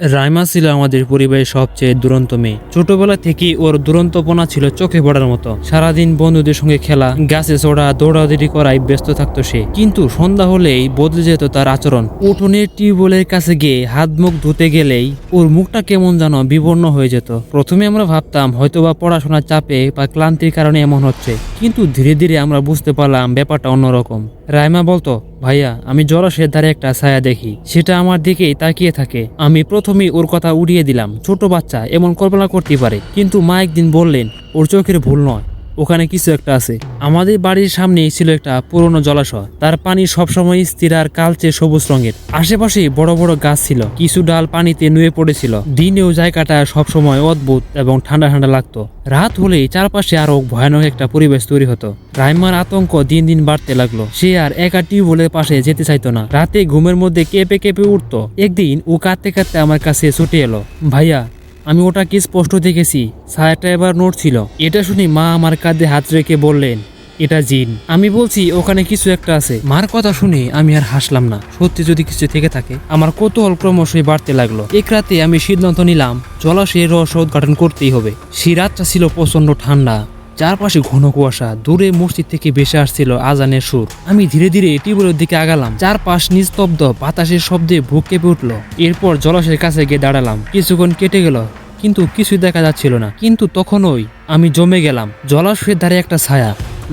রাইমা ছিল আমাদের পরিবারের সবচেয়ে দুরন্ত মেয়ে। ছোটবেলা থেকেই ওর দুরন্তপনা ছিল চোখে পড়ার মতো। সারাদিন বন্ধুদের সঙ্গে খেলা, গাছে চড়া, দৌড়াদৌড়ি করায় ব্যস্ত থাকতো সে। কিন্তু সন্ধ্যা হলেই বদলে যেত তার আচরণ। উঠোনের টিউবওয়েলের কাছে গিয়ে হাত মুখ ধুতে গেলেই ওর মুখটা কেমন যেন বিবর্ণ হয়ে যেত। প্রথমে আমরা ভাবতাম হয়তোবা পড়াশোনার চাপে বা ক্লান্তির কারণে এমন হচ্ছে। কিন্তু ধীরে ধীরে আমরা বুঝতে পারলাম ব্যাপারটা অন্যরকম। রাইমা বলতো, ভাইয়া, আমি জলাশয়ের ধারে একটা ছায়া দেখি। সেটা আমার দিকেই তাকিয়ে থাকে। আমি প্রথমেই ওর কথা উড়িয়ে দিলাম, ছোট বাচ্চা, এমন কল্পনা করতে পারে। কিন্তু মা একদিন বললেন, ওর চোখের ভুল নয়। ওখানে কিছু একটা আছে। আমাদের বাড়ির সামনেই ছিল একটা পুরনো জলাশয়। তার পানি সবসময় স্থির আর কালচে সবুজ রঙের। আশেপাশে বড় বড় গাছ ছিল। কিছু ডাল পানিতে নুয়ে পড়েছিল। দিনেও জায়গাটা সবসময় অদ্ভুত এবং ঠান্ডা ঠান্ডা লাগতো। রাত হলেই চারপাশে আরও ভয়ানক একটা পরিবেশ তৈরি হতো। রাইমার আতঙ্ক দিন দিন বাড়তে লাগল। সে আর একা টিউবওয়েলের পাশে যেতে চাইতো না। রাতে ঘুমের মধ্যে কেঁপে কেঁপে উঠতো। একদিন ও কাঁদতে কাঁদতে আমার কাছে ছুটে এলো। ভাইয়া আমি ওটাকে স্পষ্ট দেখেছি। ছায়াটা এবার নড়ছিল এটা শুনে মা আমার কাঁধে হাত রেখে বললেন, এটা জিন। আমি বলছি, ওখানে কিছু একটা আছে। মার কথা শুনে আমি আর হাসলাম না। সত্যি যদি কিছু থেকে থাকে, আমার কৌতূহল ক্রমশই বাড়তে লাগল। এক রাতে আমি সিদ্ধান্ত নিলাম জলাশয়ের রহস্য উদ্ঘাটন করতেই হবে। সেই রাতটা ছিল প্রচণ্ড ঠান্ডা। চারপাশে ঘন কুয়াশা, দূরে মসজিদ থেকে বেসে আসছিল আজানের সুর। আমি ধীরে ধীরে টিউবওয়েলের দিকে আগালাম। চারপাশ নিস্তব্ধ, বাতাসের শব্দে বুক কেঁপে উঠল। এরপর জলাশয়ের কাছে গিয়ে দাঁড়ালাম। কিছুক্ষণ কেটে গেল, কিন্তু কিছুই দেখা যাচ্ছিল না। কিন্তু তখনই আমি জমে গেলাম। জলাশয়ের ধারে একটা ছায়া,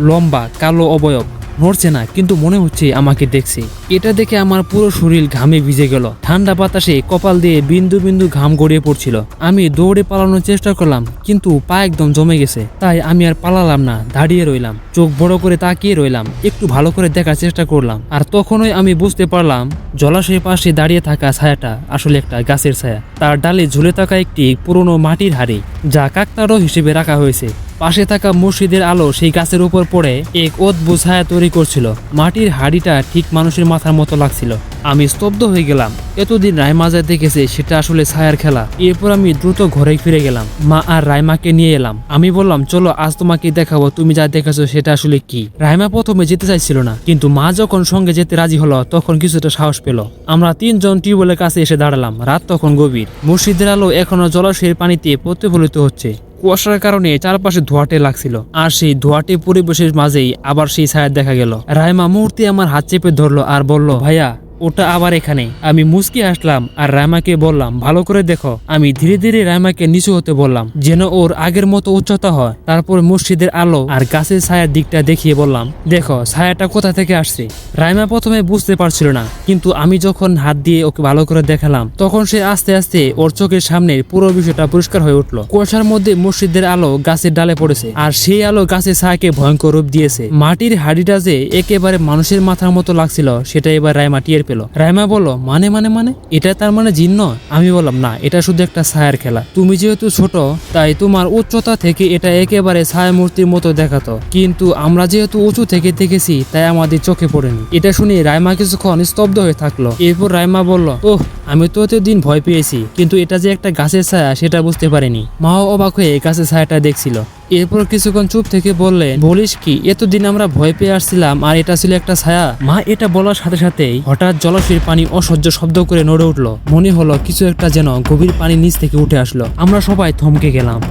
লম্বা, কালো অবয়ব। নড়ছে না, কিন্তু মনে হচ্ছে আমাকে দেখছে। এটা দেখে আমার পুরো শরীর ঘামে ভিজে গেল। ঠান্ডা বাতাসে কপাল দিয়ে বিন্দু বিন্দু ঘাম গড়িয়ে পড়ছিল। আমি দৌড়ে পালানোর চেষ্টা করলাম, কিন্তু পা একদম জমে গেছে। তাই আমি আর পালালাম না, দাঁড়িয়ে রইলাম। চোখ বড় করে তাকিয়ে রইলাম, একটু ভালো করে দেখার চেষ্টা করলাম। আর তখনই আমি বুঝতে পারলাম, জলাশয়ের পাশে দাঁড়িয়ে থাকা ছায়াটা আসলে একটা গাছের ছায়া। তার ডালে ঝুলে থাকা একটি পুরনো মাটির হাড়ি, যা কাকতারও হিসেবে রাখা হয়েছে। পাশে থাকা মসজিদের আলো সেই গাছের উপর পড়ে এক অদ্ভুত ছায়া তৈরি করছিল। মাটির হাড়িটা ঠিক মানুষের মাথার মতো লাগছিল। আমি স্তব্ধ হয়ে গেলাম। এতদিন রায়মা যা দেখেছে, সেটা আসলে ছায়ার খেলা। এরপর আমি দ্রুত ঘরে ফিরে গেলাম। মা আর রাইমাকে নিয়ে এলাম। আমি বললাম, চলো, আজ তোমাকে দেখাবো। তুমি যা দেখেছ, সেটা আসলে কি? রাইমা প্রথমে যেতে চাইছিল না, কিন্তু মা যখন সঙ্গে যেতে রাজি হলো, তখন কিছুটা সাহস পেল। আমরা তিনজন টিউবওয়েলের কাছে এসে দাঁড়ালাম। রাত তখন গভীর। মসজিদের আলো এখনও জলাশয়ের পানিতে প্রতিফলিত হচ্ছে। কুয়াশার কারণে চারপাশে ধোয়াটে লাগছিল। আর সেই ধোয়াটে পরিবেশের মাঝেই আবার সেই ছায়া দেখা গেল। রায়মা মুহূর্তে আমার হাত চেপে ধরলো আর বলল, ভাইয়া ওটা আবার এখানে। আমি মুসকি আসলাম আর রায়মাকে বললাম, ভালো করে দেখো। আমি ধীরে ধীরে রায়মাকে নিচু হতে বললাম, যেন ওর আগের মতো উচ্চতা হয়। তারপর মসজিদের আলো আর গাছের ছায়ার দিকটা দেখিয়ে বললাম, দেখো, ছায়াটা কোথা থেকে আসছে? রায়মা প্রথমে বুঝতে পারছিল না, কিন্তু আমি যখন হাত দিয়ে ওকে ভালো করে দেখালাম, তখন সে আস্তে আস্তে ওর চোখের সামনে পুরো বিষয়টা পরিষ্কার হয়ে উঠল। কুয়াশার মধ্যে মসজিদের আলো গাছের ডালে পড়েছে আর সেই আলো গাছের ছায়াকে ভয়ঙ্কর রূপ দিয়েছে। মাটির হাড়িটা যে একেবারে মানুষের মাথার মতো লাগছিল, সেটা এবার রায়মা টিয়ের রায়মা বলল মানে মানে মানে? এটা তার মানে জিন নয়? আমি বললাম, না, এটা শুধু একটা ছায়ার খেলা। তুমি যেহেতু ছোট, তাই তোমার উচ্চতা থেকে এটা একেবারে ছায়া মূর্তির মতো দেখাতো। কিন্তু আমরা যেহেতু উঁচু থেকে দেখেছি, তাই আমাদের চোখে পড়েনি। এটা শুনে রাইমা কিছুক্ষণ স্তব্ধ হয়ে থাকল। এরপর রাইমা বলল, ওহ আমি তো দিন ভয় পেয়েছি, কিন্তু এটা যে একটা গাছের ছায়া, সেটা বুঝতে পারিনি। মাও অবাক হয়ে গাছের ছায়াটা দেখছিল। এরপর কিছুক্ষণ চুপ থেকে বললে বলিস কি, এতদিন আমরা ভয় পেয়ে আসছিলাম, আর এটা ছিল একটা ছায়া? মা এটা বলার সাথে সাথেই হঠাৎ জলাশয়ের পানি অসহ্য শব্দ করে নড়ে উঠল। মনে হলো কিছু একটা যেন গভীর পানি নিচ থেকে উঠে আসলো। আমরা সবাই থমকে গেলাম।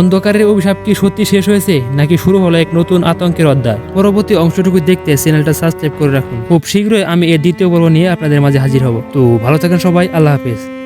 অন্ধকারের অভিশাপ কি সত্যি শেষ হয়েছে, নাকি শুরু হলো এক নতুন আতঙ্কের অধ্যায়? পরবর্তী অংশটুকু দেখতে চ্যানেলটা সাবস্ক্রাইব করে রাখুন। খুব শীঘ্রই আমি এর দ্বিতীয় পর্ব নিয়ে আপনাদের মাঝে হাজির হব। তো ভালো থাকেন সবাই, আল্লাহ হাফেজ।